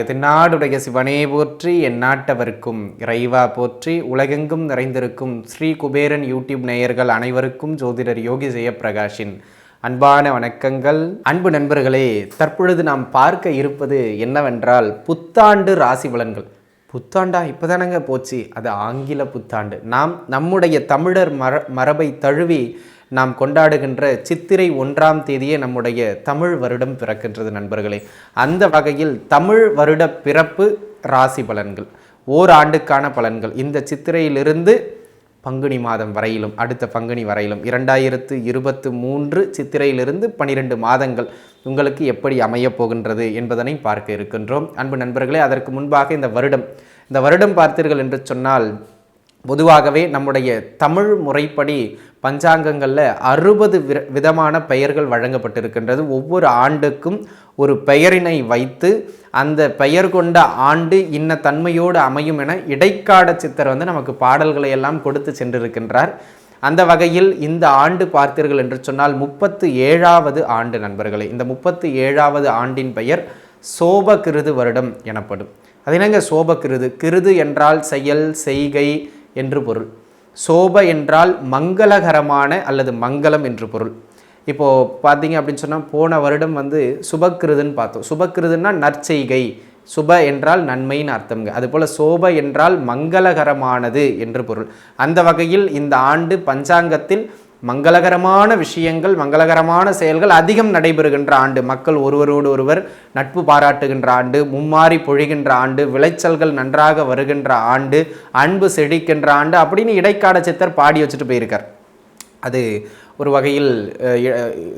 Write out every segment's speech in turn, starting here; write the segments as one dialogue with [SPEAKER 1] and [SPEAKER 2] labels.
[SPEAKER 1] எதிர்நாடுடைய சிவனே போற்றி எந்நாட்டவருக்கும் இறைவா போற்றி உலகெங்கும் நிறைந்திருக்கும் ஸ்ரீ குபேரன் யூடியூப் நேயர்கள் அனைவருக்கும் ஜோதிடர் யோகி ஜெயப்பிரகாஷின் அன்பான வணக்கங்கள். அன்பு நண்பர்களே தற்பொழுது நாம் பார்க்க இருப்பது என்னவென்றால் புத்தாண்டு ராசி பலன்கள். புத்தாண்டா இப்போதானங்க போச்சு. அது ஆங்கில புத்தாண்டு. நாம் நம்முடைய தமிழர் மர மரபை தழுவி நாம் கொண்டாடுகின்ற சித்திரை ஒன்றாம் தேதியே நம்முடைய தமிழ் வருடம் பிறக்கின்றது நண்பர்களே. அந்த வகையில் தமிழ் வருட பிறப்பு ராசி பலன்கள் ஓராண்டுக்கான பலன்கள். இந்த சித்திரையிலிருந்து பங்குனி மாதம் வரையிலும் அடுத்த பங்குனி வரையிலும் இரண்டாயிரத்து இருபத்து மூன்று சித்திரையிலிருந்து பனிரெண்டு மாதங்கள் உங்களுக்கு எப்படி அமையப் போகின்றது என்பதனை பார்க்க இருக்கின்றோம். அன்பு நண்பர்களே அதற்கு முன்பாக இந்த வருடம் இந்த வருடம் பார்த்தீர்கள் என்று சொன்னால் பொதுவாகவே நம்முடைய தமிழ் முறைப்படி பஞ்சாங்கங்களில் அறுபது விதமான பெயர்கள் வழங்கப்பட்டிருக்கின்றது. ஒவ்வொரு ஆண்டுக்கும் ஒரு பெயரினை வைத்து அந்த பெயர் கொண்ட ஆண்டு இன்ன தன்மையோடு அமையும் என இடைக்காட சித்தர் வந்து நமக்கு பாடல்களை எல்லாம் கொடுத்து சென்றிருக்கின்றார். அந்த வகையில் இந்த ஆண்டு பார்த்தீர்கள் என்று சொன்னால் முப்பத்து ஏழாவது ஆண்டு நண்பர்களே. இந்த முப்பத்து ஏழாவது ஆண்டின் பெயர் சோபகிருது வருடம் எனப்படும். அது என்னங்க சோபகிருது? கிருது என்றால் செயல் செய்கை என்று பொருள். சோப என்றால் மங்களகரமான அல்லது மங்களம் என்று பொருள். இப்போது பார்த்தீங்க அப்படின்னு சொன்னால் போன வருடம் வந்து சுபக்கிருதுன்னு பார்த்தோம். சுபக்கிருதுன்னா நற்செய்கை. சுப என்றால் நன்மைன்னு அர்த்தம்ங்க. அதுபோல் சோப என்றால் மங்களகரமானது என்று பொருள். அந்த வகையில் இந்த ஆண்டு பஞ்சாங்கத்தில் மங்களகரமான விஷயங்கள் மங்களகரமான செயல்கள் அதிகம் நடைபெறுகின்ற ஆண்டு. மக்கள் ஒருவரோடு ஒருவர் நட்பு பாராட்டுகின்ற ஆண்டு மும்மாறி பொழிகின்ற ஆண்டு விளைச்சல்கள் நன்றாக வருகின்ற ஆண்டு அன்பு செழிக்கின்ற ஆண்டு அப்படின்னு இடைக்கால சித்தர் பாடி வச்சுட்டு போயிருக்கார். அது ஒரு வகையில்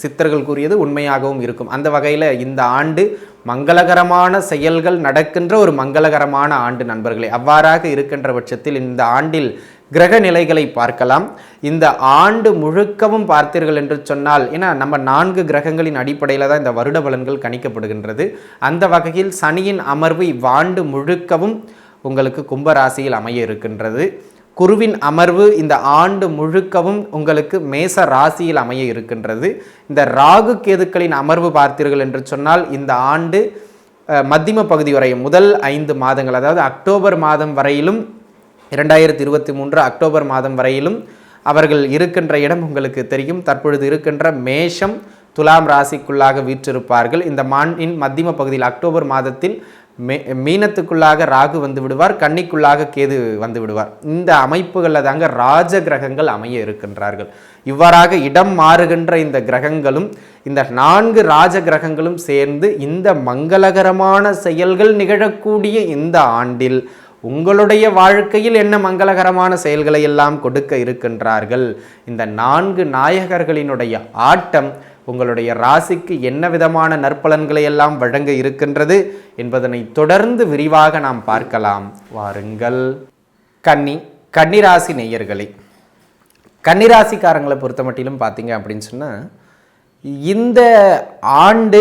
[SPEAKER 1] சித்தர்கள் கூறியது உண்மையாகவும் இருக்கும். அந்த வகையில் இந்த ஆண்டு மங்களகரமான செயல்கள் நடக்கின்ற ஒரு மங்களகரமான ஆண்டு நண்பர்களே. அவ்வாறாக இருக்கின்ற பட்சத்தில் இந்த ஆண்டில் கிரக நிலைகளை பார்க்கலாம். இந்த ஆண்டு முழுக்கவும் பார்த்தீர்கள் என்று சொன்னால் ஏன்னா நம்ம நான்கு கிரகங்களின் அடிப்படையில் தான் இந்த வருட பலன்கள் கணிக்கப்படுகின்றது. அந்த வகையில் சனியின் அமர்வு இவ்வாண்டு முழுக்கவும் உங்களுக்கு கும்பராசியில் அமைய இருக்கின்றது. குருவின் அமர்வு இந்த ஆண்டு முழுக்கவும் உங்களுக்கு மேச ராசியில் அமைய இருக்கின்றது. இந்த ராகு கேதுக்களின் அமர்வு பார்த்தீர்கள் என்று சொன்னால் இந்த ஆண்டு மத்தியம பகுதி வரை முதல் ஐந்து மாதங்கள் அதாவது அக்டோபர் மாதம் வரையிலும் இரண்டாயிரத்தி இருபத்தி மூன்று அக்டோபர் மாதம் வரையிலும் அவர்கள் இருக்கின்ற இடம் உங்களுக்கு தெரியும். தற்பொழுது இருக்கின்ற மேஷம் துலாம் ராசிக்குள்ளாக வீற்றிருப்பார்கள். இந்த மாண்டின் மத்தியம பகுதியில் அக்டோபர் மாதத்தில் மீனத்துக்குள்ளாக ராகு வந்து விடுவார் கன்னிக்குள்ளாக கேது வந்து விடுவார். இந்த அமைப்புகளில் தாங்க ராஜ கிரகங்கள் அமைய இருக்கின்றார்கள். இவ்வாறாக இடம் மாறுகின்ற இந்த கிரகங்களும் இந்த நான்கு ராஜ கிரகங்களும் சேர்ந்து இந்த மங்களகரமான செயல்கள் நிகழக்கூடிய இந்த ஆண்டில் உங்களுடைய வாழ்க்கையில் என்ன மங்களகரமான செயல்களை எல்லாம் கொடுக்க இருக்கின்றார்கள்? இந்த நான்கு நாயகர்களினுடைய ஆட்டம் உங்களுடைய ராசிக்கு என்ன விதமான நற்பலன்களை எல்லாம் வழங்க இருக்கின்றது என்பதனை தொடர்ந்து விரிவாக நாம் பார்க்கலாம். வாருங்கள். கன்னி கன்னிராசி நேயர்களே. கன்னிராசிக்காரங்களை பொறுத்த மட்டிலும் பார்த்தீங்க அப்படின்னு சொன்னால் இந்த ஆண்டு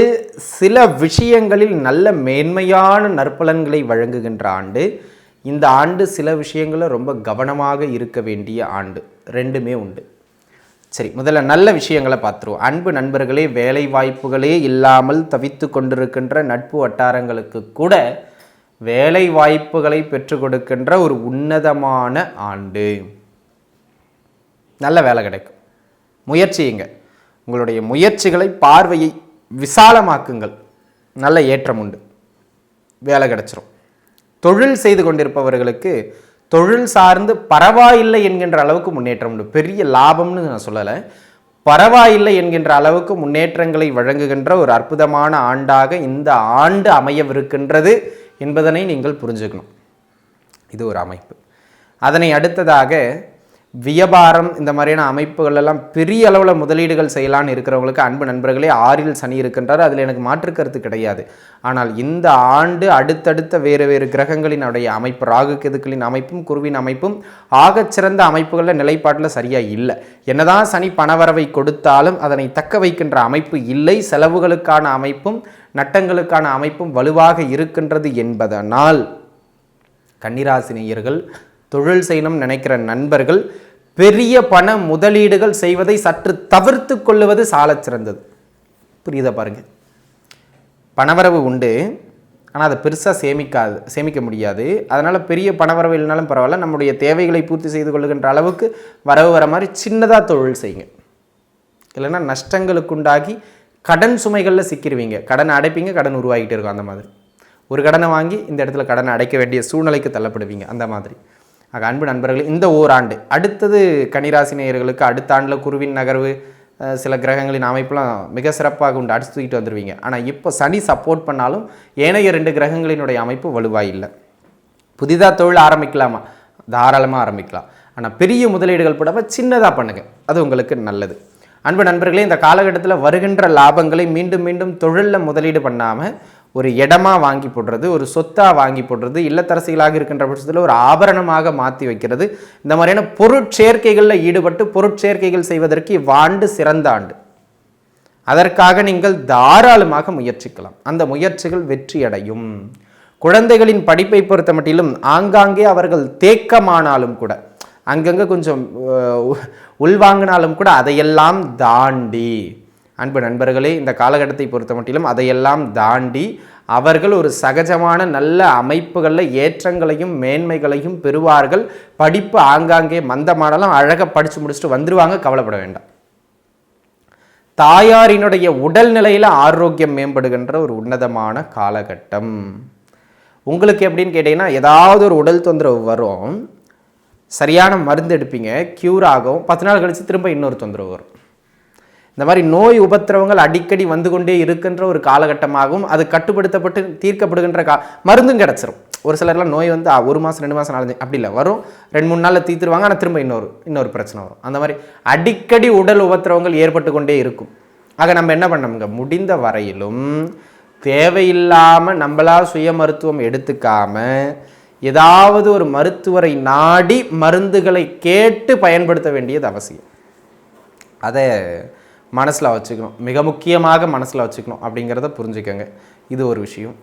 [SPEAKER 1] சில விஷயங்களில் நல்ல மேன்மையான நற்பலன்களை வழங்குகின்ற ஆண்டு இந்த ஆண்டு சில விஷயங்களில் ரொம்ப கவனமாக இருக்க வேண்டிய ஆண்டு ரெண்டுமே உண்டு. சரி முதல்ல நல்ல விஷயங்களை பார்த்துருவோம். அன்பு நண்பர்களே வேலை வாய்ப்புகளே இல்லாமல் தவித்து கொண்டிருக்கின்ற நட்பு வட்டாரங்களுக்கு கூட வேலை வாய்ப்புகளை பெற்றுக் கொடுக்கின்ற ஒரு உன்னதமான ஆண்டு. நல்ல வேலை கிடைக்கும். முயற்சியுங்க உங்களுடைய முயற்சிகளை பார்வையை விசாலமாக்குங்கள். நல்ல ஏற்றம் உண்டு. வேலை கிடைச்சிரும். தொழில் செய்து கொண்டிருப்பவர்களுக்கு தொழில் சார்ந்து பரவாயில்லை என்கின்ற அளவுக்கு முன்னேற்றம் உண்டு. பெரிய லாபம்னு நான் சொல்லலை. பரவாயில்லை என்கின்ற அளவுக்கு முன்னேற்றங்களை வழங்குகின்ற ஒரு அற்புதமான ஆண்டாக இந்த ஆண்டு அமையவிருக்கின்றது என்பதனை நீங்கள் புரிஞ்சுக்கணும். இது ஒரு அமைப்பு. அதனை அடுத்ததாக வியாபாரம் இந்த மாதிரியான அமைப்புகள் எல்லாம் பெரிய அளவில் முதலீடுகள் செய்யலான்னு இருக்கிறவங்களுக்கு அன்பு நண்பர்களே ஆறில் சனி இருக்கின்றார். அதில் எனக்கு மாற்று கருத்து கிடையாது. ஆனால் இந்த ஆண்டு அடுத்தடுத்த வேறு வேறு கிரகங்களினுடைய அமைப்பு ராகு கெதுக்களின் அமைப்பும் குருவின் அமைப்பும் ஆகச்சிறந்த அமைப்புகளில் நிலைப்பாட்டில் சரியாக இல்லை. என்னதான் சனி பணவரவை கொடுத்தாலும் அதனை தக்க வைக்கின்ற அமைப்பு இல்லை. செலவுகளுக்கான அமைப்பும் நட்டங்களுக்கான அமைப்பும் வலுவாக இருக்கின்றது என்பதனால் கன்னிராசினியர்கள் தொழில் செய்யணும் நினைக்கிற நண்பர்கள் பெரிய பண முதலீடுகள் செய்வதை சற்று தவிர்த்து கொள்ளுவது சாலச் சிறந்தது. புரியுதா பாருங்கள் பணவரவு உண்டு ஆனால் அதை பெருசாக சேமிக்காது சேமிக்க முடியாது. அதனால் பெரிய பணவரவு இல்லைனாலும் பரவாயில்ல நம்முடைய தேவைகளை பூர்த்தி செய்து கொள்ளுகின்ற அளவுக்கு வரவு வர மாதிரி சின்னதாக தொழில் செய்யுங்க. இல்லைன்னா நஷ்டங்களுக்குண்டாகி கடன் சுமைகளில் சிக்கிடுவீங்க கடன் அடைப்பீங்க கடன் உருவாகிட்டே இருக்கும் அந்த மாதிரி. ஒரு கடனை வாங்கி இந்த இடத்துல கடனை அடைக்க வேண்டிய சூழ்நிலைக்கு தள்ளப்படுவீங்க அந்த மாதிரி. ஆக அன்பு நண்பர்கள் இந்த ஓராண்டு அடுத்தது கன்னிராசி நேயர்களுக்கு அடுத்த ஆண்டில் குருவின் நகர்வு சில கிரகங்களின் அமைப்புலாம் மிக சிறப்பாக உண்டு. அடிச்சு தூக்கிட்டு வந்துடுவீங்க ஆனால் இப்போ சனி சப்போர்ட் பண்ணாலும் ஏனைய ரெண்டு கிரகங்களினுடைய அமைப்பு வலுவாக இல்லை. புதிதாக தொழில் ஆரம்பிக்கலாமா? தாராளமாக ஆரம்பிக்கலாம். ஆனால் பெரிய முதலீடுகள் போடாம சின்னதாக பண்ணுங்க. அது உங்களுக்கு நல்லது. அன்பு நண்பர்களே இந்த காலகட்டத்தில் வருகின்ற லாபங்களை மீண்டும் மீண்டும் தொழிலில் முதலீடு பண்ணாமல் ஒரு இடமா வாங்கி போடுறது ஒரு சொத்தாக வாங்கி போடுறது இல்லத்தரசிகளாக இருக்கின்ற பட்சத்தில் ஒரு ஆபரணமாக மாற்றி வைக்கிறது. இந்த மாதிரியான பொருட்சேர்க்கைகளில் ஈடுபட்டு பொருட்சேர்க்கைகள் செய்வதற்கு இவ்வாண்டு சிறந்த ஆண்டு. அதற்காக நீங்கள் தாராளமாக முயற்சிக்கலாம். அந்த முயற்சிகள் வெற்றியடையும். குழந்தைகளின் படிப்பை பொறுத்த மட்டிலும் ஆங்காங்கே அவர்கள் தேக்கமானாலும் கூட அங்கங்கே கொஞ்சம் உள்வாங்கினாலும் கூட அதையெல்லாம் தாண்டி அன்பு நண்பர்களே இந்த காலகட்டத்தை பொறுத்த மட்டிலும் அதையெல்லாம் தாண்டி அவர்கள் ஒரு சகஜமான நல்ல அமைப்புகளில் ஏற்றங்களையும் மேன்மைகளையும் பெறுவார்கள். படிப்பு ஆங்காங்கே மந்தமானாலும் அழகாக படித்து முடிச்சுட்டு வந்துடுவாங்க கவலைப்பட வேண்டாம். தாயாரினுடைய உடல்நிலையில் ஆரோக்கியம் மேம்படுகின்ற ஒரு உன்னதமான காலகட்டம். உங்களுக்கு எப்படின்னு கேட்டிங்கன்னா ஏதாவது ஒரு உடல் தொந்தரவு வரும் சரியான மருந்து எடுப்பீங்க க்யூர் ஆகும் பத்து நாள் கழித்து திரும்ப இன்னொரு தொந்தரவு வரும். இந்த மாதிரி நோய் உபத்திரவங்கள் அடிக்கடி வந்து கொண்டே இருக்கின்ற ஒரு காலகட்டமாகவும் அது கட்டுப்படுத்தப்பட்டு தீர்க்கப்படுகின்ற கா மருந்தும் கிடச்சிரும். ஒரு சிலர்லாம் நோய் வந்து ஒரு மாதம் ரெண்டு மாதம் நாலஞ்சு அப்படி இல்லை. வரும். ரெண்டு மூணு நாளில் தீர்த்துருவாங்க ஆனால் திரும்ப இன்னொரு இன்னொரு பிரச்சனை வரும். அந்த மாதிரி அடிக்கடி உடல் உபத்திரவங்கள் ஏற்பட்டு கொண்டே இருக்கும். ஆக நம்ம என்ன பண்ணோம்ங்க முடிந்த வரையிலும் தேவையில்லாமல் நம்மளா சுய மருத்துவம் எடுத்துக்காம ஏதாவது ஒரு மருத்துவரை நாடி மருந்துகளை கேட்டு பயன்படுத்த வேண்டியது அவசியம். அதை மனசில் வச்சுக்கணும். மிக முக்கியமாக மனசில் வச்சுக்கணும் அப்படிங்கிறத புரிஞ்சுக்கங்க. இது ஒரு விஷயம்.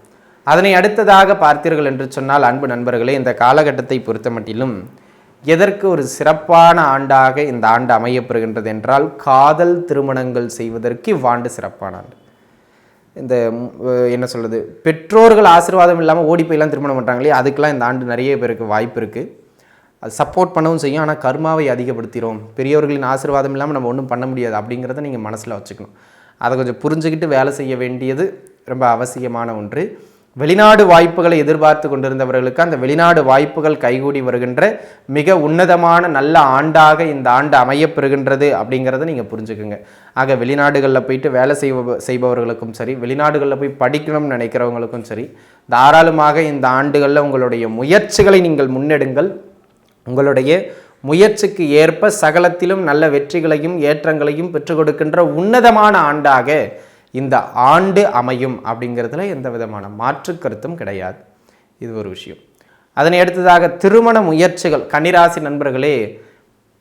[SPEAKER 1] அதனை அடுத்ததாக பார்த்தீர்கள் என்று சொன்னால் அன்பு நண்பர்களே இந்த காலகட்டத்தை பொறுத்த மட்டிலும் எதற்கு ஒரு சிறப்பான ஆண்டாக இந்த ஆண்டு அமையப்பெறுகின்றது என்றால் காதல் திருமணங்கள் செய்வதற்கு இவ்வாண்டு சிறப்பான ஆண்டு. இந்த என்ன சொல்கிறது பெற்றோர்கள் ஆசீர்வாதம் இல்லாமல் ஓடி போயெல்லாம் திருமணம் பண்ணுறாங்களே அதுக்கெல்லாம் இந்த ஆண்டு நிறைய பேருக்கு வாய்ப்பு இருக்குது அது சப்போர்ட் பண்ணவும் செய்யும் ஆனால் கர்மாவை அதிகப்படுத்திடும் பெரியவர்களின் ஆசீர்வாதம் இல்லாமல் நம்ம ஒன்றும் பண்ண முடியாது அப்படிங்கிறத நீங்கள் மனசில் வச்சுக்கணும். அதை கொஞ்சம் புரிஞ்சுக்கிட்டு வேலை செய்ய வேண்டியது ரொம்ப அவசியமான ஒன்று. வெளிநாடு வாய்ப்புகளை எதிர்பார்த்து கொண்டிருந்தவர்களுக்கு அந்த வெளிநாடு வாய்ப்புகள் கைகூடி வருகின்ற மிக உன்னதமான நல்ல ஆண்டாக இந்த ஆண்டு அமையப்பெறுகின்றது அப்படிங்கிறத நீங்கள் புரிஞ்சுக்குங்க. ஆக வெளிநாடுகளில் போயிட்டு வேலை செய்வ செய்பவர்களுக்கும் சரி வெளிநாடுகளில் போய் படிக்கணும்னு நினைக்கிறவங்களுக்கும் சரி தாராளமாக இந்த ஆண்டுகளில் உங்களுடைய முயற்சிகளை நீங்கள் முன்னெடுங்கள். உங்களுடைய முயற்சிக்கு ஏற்ப சகலத்திலும் நல்ல வெற்றிகளையும் ஏற்றங்களையும் பெற்றுக் கொடுக்கின்ற உன்னதமான ஆண்டாக இந்த ஆண்டு அமையும் அப்படிங்கிறதுல எந்த விதமான மாற்று கருத்தும் கிடையாது. இது ஒரு விஷயம். அதனை அடுத்ததாக திருமண முயற்சிகள் கன்னிராசி நண்பர்களே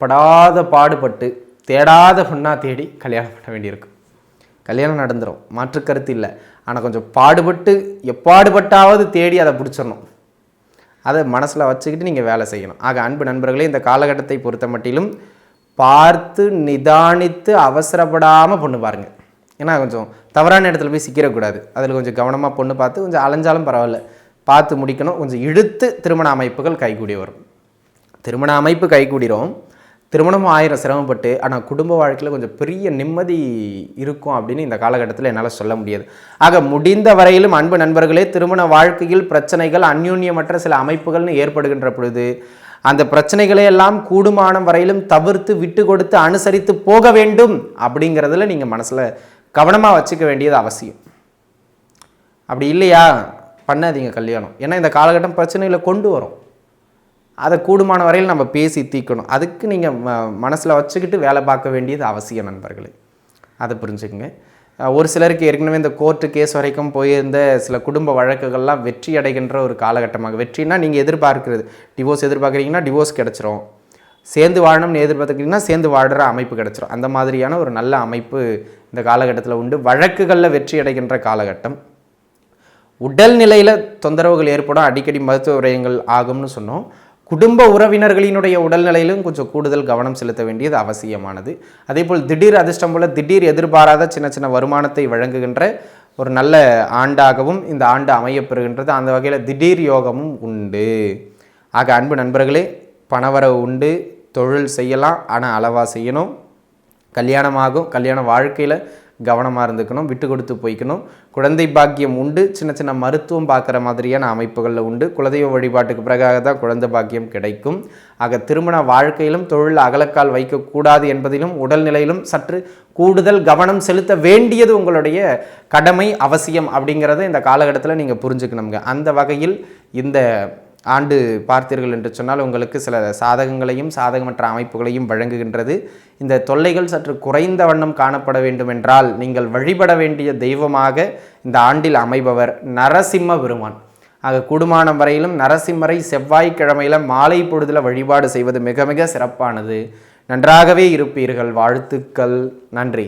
[SPEAKER 1] படாத பாடுபட்டு தேடாத பொண்ணாக தேடி கல்யாணம் பண்ண வேண்டியிருக்கும் கல்யாணம் நடந்துடும் மாற்று கருத்து இல்லை. ஆனால் கொஞ்சம் பாடுபட்டு எப்பாடுபட்டாவது தேடி அதை பிடிச்சிடணும். அதை மனசில் வச்சுக்கிட்டு நீங்கள் வேலை செய்யணும். ஆக அன்பு நண்பர்களே இந்த காலகட்டத்தை பொறுத்த மட்டிலும் பார்த்து நிதானித்து அவசரப்படாமல் பொண்ணு பாருங்கள் ஏன்னா கொஞ்சம் தவறான இடத்துல போய் சிக்கிடக்கூடாது அதில் கொஞ்சம் கவனமாக பொண்ணு பார்த்து கொஞ்சம் அலைஞ்சாலும் பரவாயில்ல. பார்த்து முடிக்கணும். கொஞ்சம் இழுத்து திருமண அமைப்புகள் கைகூடி வரும். திருமண அமைப்பு கைகூடிரும். திருமணம் ஆயிரம் சிரமப்பட்டு ஆனால் குடும்ப வாழ்க்கையில் கொஞ்சம் பெரிய நிம்மதி இருக்கும் அப்படின்னு இந்த காலகட்டத்தில் என்னால் சொல்ல முடியாது. ஆக முடிந்த வரையிலும் அன்பு நண்பர்களே திருமண வாழ்க்கையில் பிரச்சனைகள் அந்யூன்யமற்ற சில அமைப்புகள்னு ஏற்படுகின்ற பொழுது அந்த பிரச்சனைகளை எல்லாம் கூடுமானம் வரையிலும் தவிர்த்து விட்டு கொடுத்து அனுசரித்து போக வேண்டும் அப்படிங்கிறதுல நீங்கள் மனசில் கவனமாக வச்சுக்க வேண்டியது அவசியம். அப்படி இல்லையா? பண்ணாதீங்க கல்யாணம். ஏன்னா இந்த காலகட்டம் பிரச்சனைகளை கொண்டு வரும். அதை கூடுமான வரையில் நம்ம பேசி தீர்க்கணும். அதுக்கு நீங்கள் மனசில் வச்சுக்கிட்டு வேலை பார்க்க வேண்டியது அவசியம் நண்பர்களே. அதை புரிஞ்சுக்கங்க. ஒரு சிலருக்கு ஏற்கனவே இந்த கோர்ட்டு கேஸ் வரைக்கும் போயிருந்த சில குடும்ப வழக்குகள்லாம் வெற்றி அடைகின்ற ஒரு காலகட்டமாக வெற்றினா நீங்கள் எதிர்பார்க்கிறது. டிவோர்ஸ் எதிர்பார்க்குறீங்கன்னா டிவோர்ஸ் கிடச்சிரும். சேர்ந்து வாழணும்னு எதிர்பார்த்துக்கிட்டிங்கன்னா சேர்ந்து வாழ்கிற அமைப்பு கிடச்சிரும். அந்த மாதிரியான ஒரு நல்ல அமைப்பு இந்த காலகட்டத்தில் உண்டு. வழக்குகளில் வெற்றி அடைகின்ற காலகட்டம். உடல் நிலையில் தொந்தரவுகள் ஏற்படும் அடிக்கடி மருத்துவ விரயங்கள் ஆகும்னு சொன்னோம். குடும்ப உறவினர்களினுடைய உடல்நிலையிலும் கொஞ்சம் கூடுதல் கவனம் செலுத்த வேண்டியது அவசியமானது. அதேபோல் திடீர் அதிர்ஷ்டம் போல திடீர் எதிர்பாராத சின்ன சின்ன வருமானத்தை வழங்குகின்ற ஒரு நல்ல ஆண்டாகவும் இந்த ஆண்டு அமையப்பெறுகின்றது. அந்த வகையில் திடீர் யோகமும் உண்டு. ஆக அன்பு நண்பர்களே பணவரவு உண்டு. தொழில் செய்யலாம் ஆனால் அளவாக செய்யணும். கல்யாணமாகும் கல்யாண வாழ்க்கையில் கவனமாக இருந்துக்கணும் விட்டு கொடுத்து போய்க்கணும். குழந்தை பாக்கியம் உண்டு சின்ன சின்ன மருத்துவம் பார்க்குற மாதிரியான அமைப்புகளில் உண்டு. குலதெய்வ வழிபாட்டுக்கு பிறகாக தான் குழந்தை பாக்கியம் கிடைக்கும். ஆக திருமண வாழ்க்கையிலும் தொழில் அகலக்கால் வைக்கக்கூடாது என்பதிலும் உடல்நிலையிலும் சற்று கூடுதல் கவனம் செலுத்த வேண்டியது உங்களுடைய கடமை அவசியம் அப்படிங்கிறத இந்த காலகட்டத்தில் நீங்கள் புரிஞ்சுக்கணுங்க. அந்த வகையில் இந்த ஆண்டு பார்த்தீர்கள் என்று சொன்னால் உங்களுக்கு சில சாதகங்களையும் சாதகமற்ற அமைப்புகளையும் வழங்குகின்றது. இந்த தொல்லைகள் சற்று குறைந்த வண்ணம் காணப்பட வேண்டுமென்றால் நீங்கள் வழிபட வேண்டிய தெய்வமாக இந்த ஆண்டில் அமைபவர் நரசிம்ம பெருமான். ஆக கூடுமானம் வரையிலும் நரசிம்மரை செவ்வாய்க்கிழமையில் மாலை பொழுதில் வழிபாடு செய்வது மிக மிக சிறப்பானது. நன்றாகவே இருப்பீர்கள். வாழ்த்துக்கள். நன்றி.